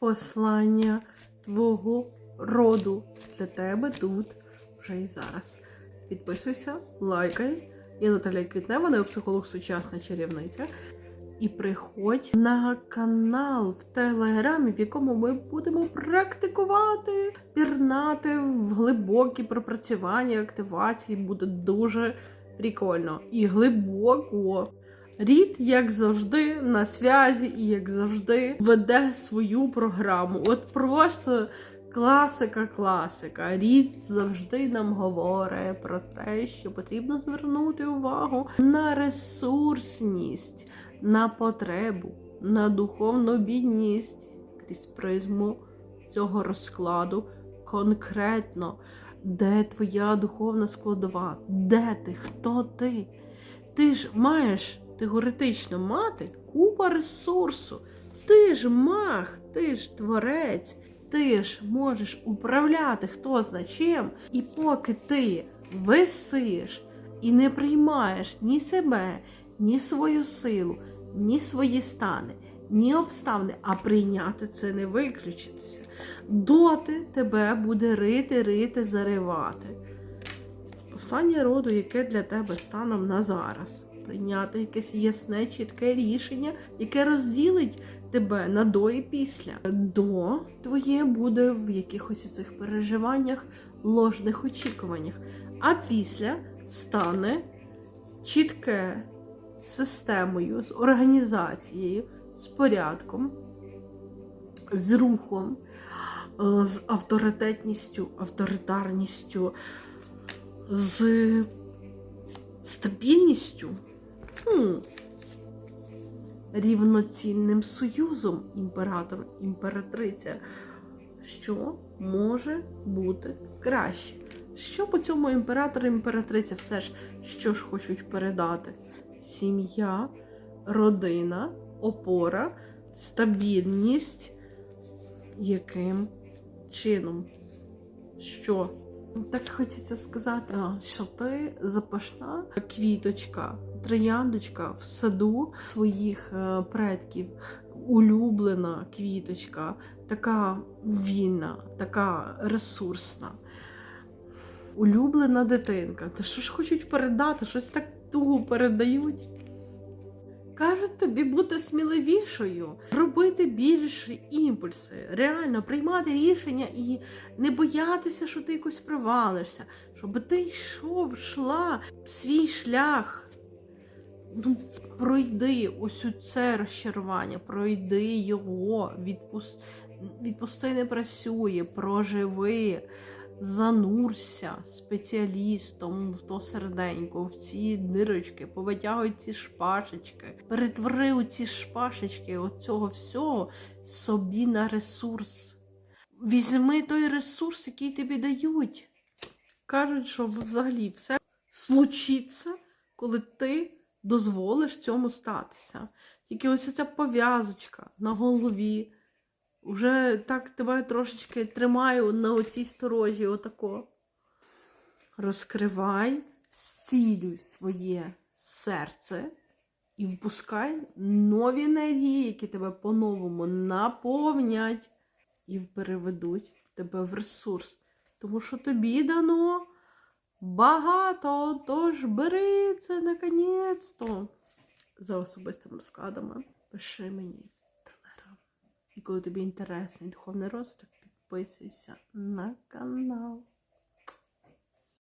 послання твого роду для тебе тут вже і зараз. Підписуйся, лайкай. Я Наталя Квітнева, неопсихолог сучасна чарівниця. І приходь на канал в Телеграмі, в якому ми будемо практикувати, пірнати в глибокі пропрацювання, активації. Буде дуже прикольно і глибоко. Рід, як завжди, на связі і як завжди веде свою програму. От просто класика, класика. Рід завжди нам говорить про те, що потрібно звернути увагу на ресурсність, на потребу, на духовну бідність крізь призму цього розкладу конкретно. Де твоя духовна складова? Де ти? Хто ти? Ти ж маєш теоретично мати купа ресурсу. Ти ж маг, ти ж творець, ти ж можеш управляти хто зна чим. І поки ти висиш і не приймаєш ні себе, ні свою силу, ні свої стани, ні обставини, а прийняти це не виключитися. Доти тебе буде рити, рити, заривати. Послання роду, яке для тебе станом на зараз. Прийняти якесь ясне, чітке рішення, яке розділить тебе на до і після. До твоє буде в якихось цих переживаннях, ложних очікуваннях. А після стане чітке з системою, з організацією, з порядком, з рухом, е, з авторитетністю, авторитарністю, з стабільністю, хм, рівноцінним союзом імператор, імператриця, що може бути краще. Що по цьому імператор імператриця все ж що ж хочуть передати? Сім'я, родина, опора, стабільність. Яким чином? Що? Так хочеться сказати, що ти запашна квіточка, трояндочка в саду своїх е, предків, улюблена квіточка, така вільна, така ресурсна, улюблена дитинка. Та що ж хочуть передати? Щось так туго передають. Кажуть тобі бути сміливішою, робити більші імпульси, реально приймати рішення і не боятися, що ти якось провалишся, щоб ти йшов, йшла свій шлях. Ну, пройди ось це розчарування, пройди його, відпусти, відпусти не працює, проживи, занурся спеціалістом в то серденько, в ці дирочки, повитягуй ці шпашечки, перетвори у ці шпашечки оцього всього собі на ресурс. Візьми той ресурс, який тобі дають. Кажуть, що взагалі все случиться, коли ти дозволиш цьому статися. Тільки ось ця пов'язочка на голові. Уже так тебе трошечки тримаю на оцій сторожі, отако. Розкривай, зцілюй своє серце і впускай нові енергії, які тебе по-новому наповнять і переведуть тебе в ресурс. Тому що тобі дано багато, тож бери це наконець-то. За особистими розкладами пиши мені. І коли тобі інтересний духовний розвиток, підписуйся на канал.